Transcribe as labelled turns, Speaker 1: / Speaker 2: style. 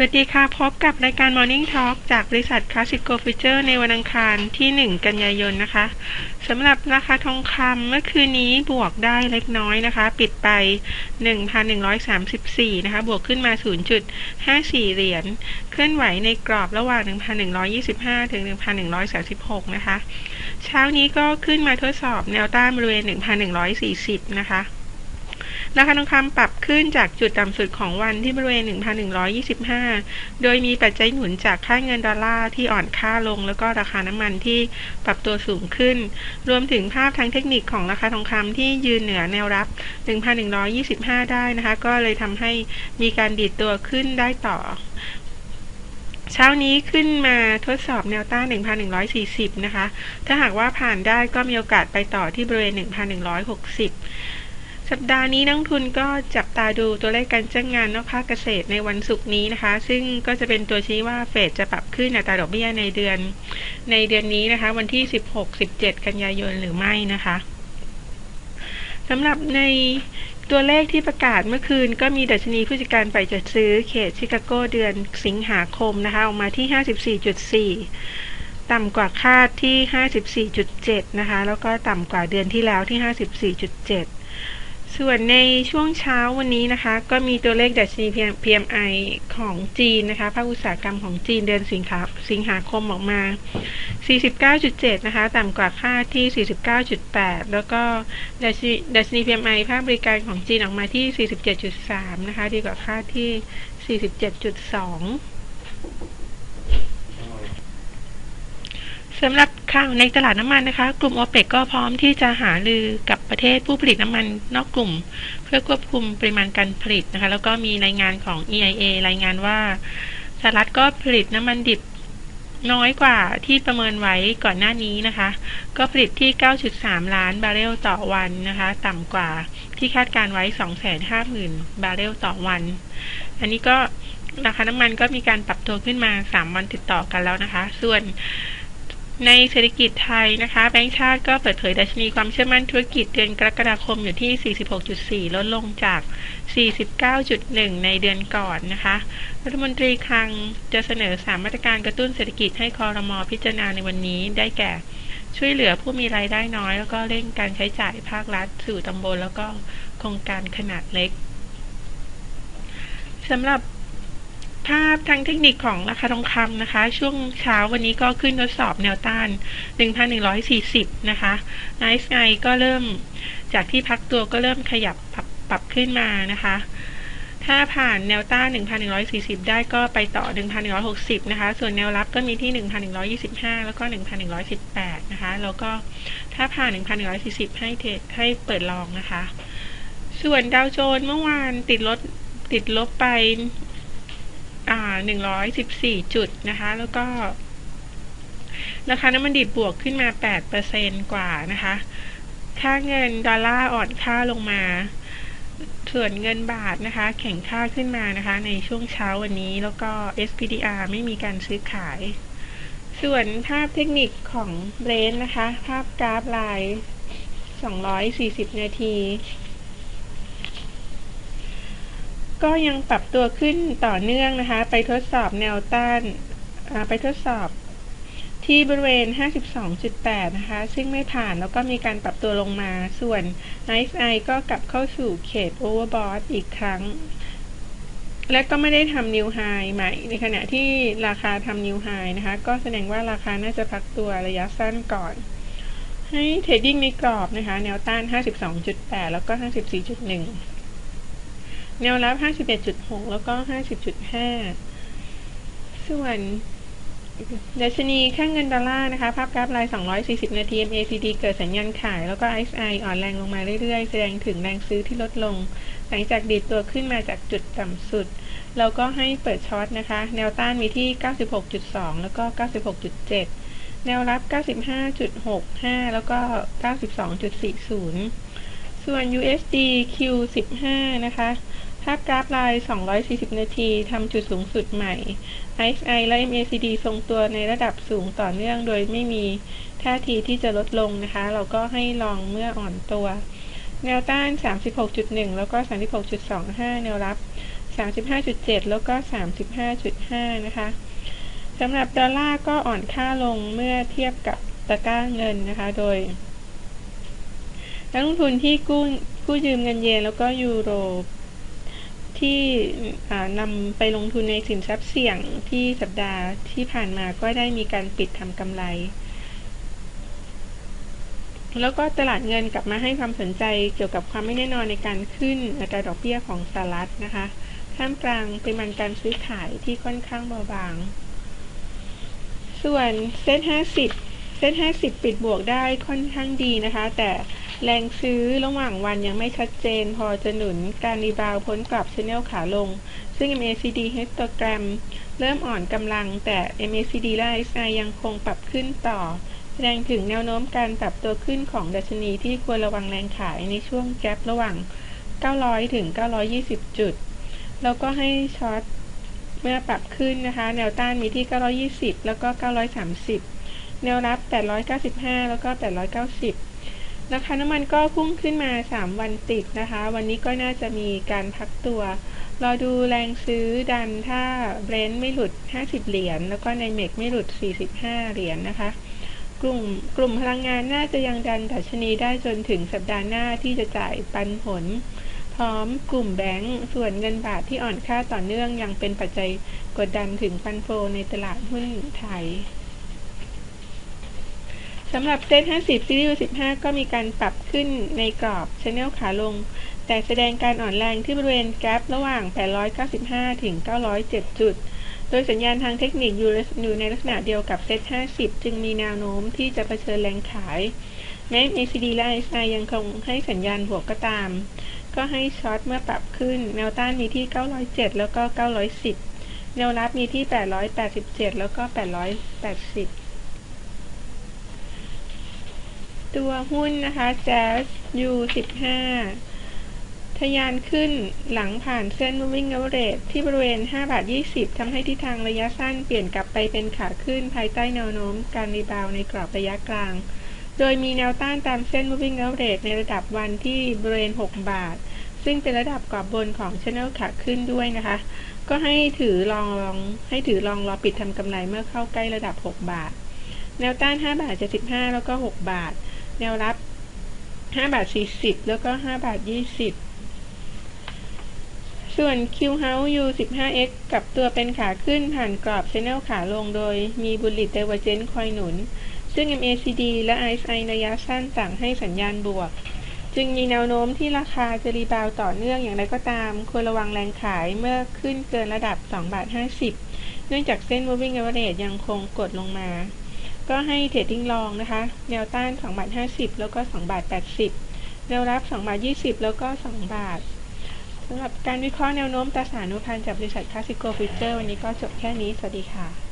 Speaker 1: สวัสดีค่ะ พบกับรายการ Morning Talk จากบริษัท Classico Future ในวันอังคารที่ 1 กันยายนนะคะสำหรับราคาทองคำเมื่อคืนนี้บวกได้เล็กน้อยนะคะ ปิดไป 1,134 นะคะ บวกขึ้นมา 0.54 เหรียญ เคลื่อนไหวในกรอบระหว่าง 1,125 ถึง 1,136 นะคะ เช้านี้ก็ขึ้นมาทดสอบแนวต้านบริเวณ 1,140 นะคะ ราคาทองคำปรับขึ้นจากจุดต่ำสุดของวันที่บริเวณ 1,125 โดยมีปัจจัยหนุนจากค่าเงินดอลลาร์ที่อ่อนค่าลง แล้วก็ราคาน้ำมันที่ปรับตัวสูงขึ้น รวมถึงภาพทางเทคนิคของราคาทองคำที่ยืนเหนือแนวรับ 1,125 ได้นะคะ ก็เลยทำให้มีการดีดตัวขึ้นได้ต่อเช้านี้ขึ้นมาทดสอบแนวต้าน 1,140 นะคะ ถ้าหากว่าผ่านได้ก็มีโอกาสไปต่อที่บริเวณ 1,160 สัปดาห์นี้นักทุนก็จับตาดูตัวเลขการจ้างงานนอกภาคเกษตรในวันศุกร์นี้นะคะ ซึ่งก็จะเป็นตัวชี้ว่าเฟดจะปรับขึ้นอัตราดอกเบี้ยในเดือน ในเดือนนี้นะคะ วันที่ 16-17 กันยายนหรือไม่นะคะสำหรับในตัวเลขที่ประกาศเมื่อคืนก็มีดัชนีผู้จัดการฝ่ายจัดซื้อเขตชิคาโกเดือนสิงหาคมนะคะออกมาที่ 54.4ต่ำกว่าคาดที่ 54.7 นะคะ แล้วก็ต่ำกว่าเดือนที่แล้วที่ 54.7 ส่วนในช่วงเช้าวันนี้นะคะ ก็มีตัวเลขดัชนี PMI ของจีนนะคะ ภาคอุตสาหกรรมของจีนเดือนสิงหาสิงหาคมออกมา 49.7 นะคะ ต่ำกว่าค่าที่ 49.8 แล้วก็ดัชนี PMI ภาคบริการของจีนออกมาที่ 47.3 นะคะ ดีกว่าค่าที่ 47.2สำหรับข่าวในตลาดน้ำมันนะคะ กลุ่มโอเปกก็พร้อมที่จะหารือกับ ประเทศผู้ผลิตน้ำมันนอกกลุ่ม เพื่อควบคุมปริมาณการผลิตนะคะ แล้วก็มีรายงานของ EIA รายงานว่าสหรัฐก็ผลิตน้ำมันดิบน้อยกว่าที่ประเมินไว้ก่อนหน้านี้นะคะ ก็ผลิตที่ 9.3 ล้านบาร์เรลต่อวันนะคะ ต่ำกว่าที่คาดการไว้ 250,000 บาร์เรลต่อวัน อันนี้ก็ราคาน้ำมันก็มีการปรับตัวขึ้นมา 3 วันติดต่อกันแล้วนะคะ ส่วน ในเศรษฐกิจไทยนะคะแบงก์ชาติก็เปิดเผยดัชนีความเชื่อมั่นธุรกิจเดือนกรกฎาคมอยู่ที่ 46.4 ลดลงจาก 49.1 ในเดือนก่อนนะคะ รัฐมนตรีคลังจะเสนอ 3 มาตรการกระตุ้นเศรษฐกิจให้คอรมอพิจารณาในวันนี้ได้แก่ ช่วยเหลือผู้มีรายได้น้อย แล้วก็เร่งการใช้จ่ายภาครัฐสู่ตำบล แล้วก็โครงการขนาดเล็กสำหรับ ภาพทางเทคนิคของราคาทองคำนะคะ ช่วงเช้าวันนี้ก็ขึ้นทดสอบแนวต้าน 1,140 นะคะไนซ์ไงก็เริ่มจากที่พักตัวก็เริ่มขยับปรับปรับขึ้นมานะคะ ถ้าผ่านแนวต้าน1,140 ได้ก็ไปต่อ 1,160 นะคะ ส่วนแนวรับก็มีที่ 1,125 แล้วก็ 1,118 นะคะ แล้วก็ถ้าผ่าน 1,140 ให้เทรดให้เปิดลองนะคะ ส่วนดาวโจนส์เมื่อวานติดลดติดลบไป หนึ่งร้อยสิบสี่จุดนะคะ แล้วก็ ราคาน้ำมันดิบบวกขึ้นมาแปดเปอร์เซนกว่านะคะ ค่าเงินดอลลาร์อ่อนค่าลงมา ส่วนเงินบาทนะคะ แข็งค่าขึ้นมานะคะ ในช่วงเช้าวันนี้ แล้วก็ SPDR ไม่มีการซื้อขาย ส่วนภาพเทคนิคของเบรนนะคะ ภาพกราฟลาย240 นาที ก็ยังปรับตัวขึ้นต่อเนื่องนะคะ ไปทดสอบแนวต้านไปทดสอบที่บริเวณ 52.8 นะคะ ซึ่งไม่ผ่านแล้วก็มีการปรับตัวลงมา ส่วน Nice Eye ก็กลับเข้าสู่เขต Overbought อีกครั้ง และก็ไม่ได้ทำนิวไฮใหม่ ในขณะที่ราคาทำนิวไฮนะคะ ก็แสดงว่าราคาน่าจะพักตัวระยะสั้นก่อน ให้เทรดดิ้งในกรอบนะคะ แนวต้าน 52.8 แล้วก็ 54.1 แนวรับ 51.6 แล้วก็ 50.5 ส่วนดัชนีค่าเงินดอลลาร์นะคะ ภาพกราฟลาย 240 นาที MACD เกิดสัญญาณขาย แล้วก็ RSI อ่อนแรงลงมาเรื่อยๆ แสดงถึงแรงซื้อที่ลดลง หลังจากดีดตัวขึ้นมาจากจุดต่ำสุด แล้วก็ให้เปิดช็อตนะคะ แนวต้านมีที่ 96.2 แล้วก็ 96.7 แนวรับ 95.65 แล้วก็ 92.40 ส่วน USD Q15 นะคะ ภาพกราฟลาย 240 นาที ทำจุดสูงสุดใหม่ RSI และ MACD ทรงตัวในระดับสูงต่อเนื่องโดยไม่มีท่าทีที่จะลดลงนะคะ เราก็ให้ลองเมื่ออ่อนตัว แนวต้าน 36.1 แล้วก็ 36.25 แนวรับ 35.7 แล้วก็ 35.5 นะคะสำหรับดอลลาร์ก็อ่อนค่าลงเมื่อเทียบกับตะกร้าเงินนะคะ โดยนักลงทุนที่กู้กู้ยืมเงินเยนแล้วก็ยูโร ที่นำไปลงทุนในสินทรัพย์เสี่ยงที่สัปดาห์ที่ผ่านมาก็ได้มีการปิดทำกำไร แล้วก็ตลาดเงินกลับมาให้ความสนใจเกี่ยวกับความไม่แน่นอนในการขึ้นอัตราดอกเบี้ยของสหรัฐนะคะท่ามกลางปริมาณการซื้อขายที่ค่อนข้างเบาบาง ส่วนเซ็ต50 เซ็ต50 ปิดบวกได้ค่อนข้างดีนะคะ แต่แรงซื้อระหว่างวันยังไม่ชัดเจน พอจะหนุนการรีบาวพ้นกลับชแนลขาลง ซึ่ง MACD histogram เริ่มอ่อนกำลังแต่ MACD และ RSI ยังคงปรับขึ้นต่อ แสดงถึงแนวโน้มการปรับตัวขึ้นของดัชนีที่ควรระวังแรงขายในช่วงแกลระหว่าง 900 ถึง 920 จุด แล้วก็ให้ช็อตเมื่อปรับขึ้นนะคะ แนวต้านมีที่ 920 แล้วก็ 930 แนวรับ 895 แล้วก็ 890 ราคาน้ำมันก็พุ่งขึ้นมา 3 วันติดนะคะ วันนี้ก็น่าจะมีการพักตัว รอดูแรงซื้อดันถ้าเบรนท์ไม่หลุด 50 เหรียญ แล้วก็ในเมกไม่หลุด 45 เหรียญนนะคะ กลุ่มกลุ่มพลังงานน่าจะยังดันดัชนีได้จนถึงสัปดาห์หน้าที่จะจ่ายปันผลพร้อมกลุ่มแบงก์ส่วนเงินบาทที่อ่อนค่าต่อเนื่องยังเป็นปัจจัยกดดันถึงฟันโฟในตลาดหุ้นไทย สำหรับเซ็ต50ซีรีส์15 ก็มีการปรับขึ้นในกรอบชแนลขาลง แต่แสดงการอ่อนแรงที่บริเวณแกลระหว่าง 895 ถึง 907 จุด โดยสัญญาณทางเทคนิคอยู่ในลักษณะเดียวกับเซ็ต50 จึงมีแนวโน้มที่จะเผชิญแรงขาย แม้ ACD และ RSI ยังคงให้สัญญาณบวกก็ตาม ก็ให้ช็อตเมื่อปรับขึ้น แนวต้านมีที่ 907 แล้วก็ 910 แนวรับมีที่ 887 แล้วก็ 880 ตัวหุ้นนะคะ Jazz U15 ทยานขึ้นหลังผ่านเส้น moving average ที่บริเวณ 5 บาท 20 ทำให้ทิศทางระยะสั้นเปลี่ยนกลับไปเป็นขาขึ้นภายใต้แนวโน้มการรีบาวในกรอบระยะกลาง โดยมีแนวต้านตามเส้น moving average ในระดับวันที่บริเวณ 6 บาท ซึ่งเป็นระดับกรอบบนของ Channel ขาขึ้นด้วยนะคะ ก็ให้ถือลองลองให้ถือลองรอปิดทำกำไรเมื่อเข้าใกล้ระดับ 6 บาท แนวต้าน 5 บาท75แล้วก็ 6 บาท แนวรับ5บาท40แล้วก็5บาท20ส่วน Q House U 15X กับตัวเป็นขาขึ้นผ่านกรอบ Channel ขาลงโดยมี Bullish Divergence คอยหนุน ซึ่ง MACD และ RSI ระยะสั้นต่างให้สัญญาณบวก จึงมีแนวโน้มที่ราคาจะรีบาวต่อเนื่องอย่างไรก็ตาม ควรระวังแรงขายเมื่อขึ้นเกินระดับ2บาท50 เนื่องจากเส้น moving average ยังคงกดลงมา ก็ให้เทรดดิ้งลองนะคะ แนวต้าน2บาท50 แล้วก็2บาท80 แนวรับ2บาท20 แล้วก็2บาทสำหรับการวิเคราะห์แนวโน้มตราสารนุพันธ์จากบริษัทคาสิโกฟิวเจอร์วันนี้ก็จบแค่นี้ สวัสดีค่ะ